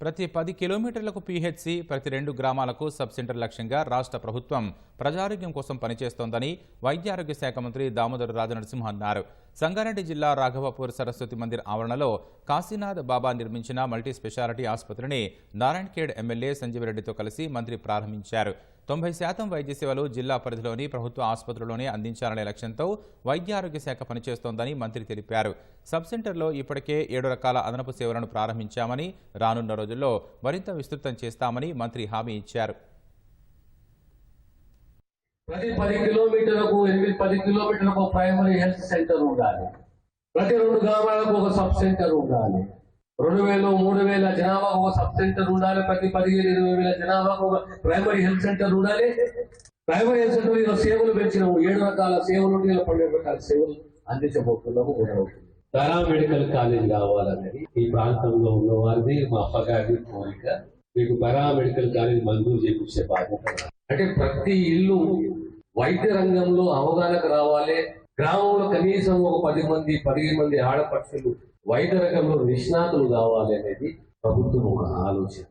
ప్రతి పది కిలోమీటర్లకు పీహెచ్సి ప్రతి రెండు గ్రామాలకు సబ్ సెంటర్ లక్ష్యంగా రాష్ట్ర ప్రభుత్వం ప్రజారోగ్యం కోసం పనిచేస్తోందని వైద్యారోగ్య శాఖ మంత్రి దామోదర రాజనరసింహ అన్నారు. సంగారెడ్డి జిల్లా రాఘవపూర్ సరస్వతి మందిర్ ఆవరణలో కాశీనాథ్ బాబా నిర్మించిన మల్టీ స్పెషాలిటీ ఆసుపత్రిని నారాయణఖేడ్ ఎమ్మెల్యే సంజీవరెడ్డితో కలిసి మంత్రి ప్రారంభించారు. తొంభై శాతం వైద్య సేవలు జిల్లా పరిధిలోని ప్రభుత్వ ఆసుపత్రుల్లోనే అందించాలనే లక్ష్యంతో వైద్య ఆరోగ్య శాఖ పనిచేస్తోందని మంత్రి తెలిపారు. సబ్ సెంటర్లో ఇప్పటికే ఏడు రకాల అదనపు సేవలను ప్రారంభించామని రానున్న రోజుల్లో మరింత విస్తృతం చేస్తామని మంత్రి హామీ ఇచ్చారు. ప్రతి పది కిలోమీటర్లకు ఎనిమిది పది కిలోమీటర్లకు ప్రైమరీ హెల్త్ సెంటర్ ఉండాలి. ప్రతి రెండు గ్రామాలకు ఒక సబ్ సెంటర్ ఉండాలి. రెండు వేలు మూడు వేల జనాభాకు ఒక సబ్ సెంటర్ ఉండాలి ప్రతి పదిహేను ఇరవై వేల జనాభాకు ఒక ప్రైమరీ హెల్త్ సెంటర్ ఉండాలి. ప్రైమరీ హెల్త్ సెంటర్ ఇలా సేవలు పెంచినాము. ఏడు రకాల సేవలు ఉంటే ఇలా పన్నెండు రకాల సేవలు అందించబోతున్నాము తారా మెడికల్ కాలేజ్ కావాలన్నది ఈ ప్రాంతంలో ఉన్న వారిది మా అప్పగారి కోరిక. మీకు పారామెడికల్ కాలేజ్ మంజూరు చేపించే బాధ్యత. అంటే ప్రతి ఇల్లు వైద్య రంగంలో అవగాహనకు రావాలి. గ్రామంలో కనీసం ఒక పది మంది పదిహేను మంది ఆడపక్షులు వైద్య రంగంలో నిష్ణాతులు కావాలి అనేది ప్రభుత్వం ఒక ఆలోచన.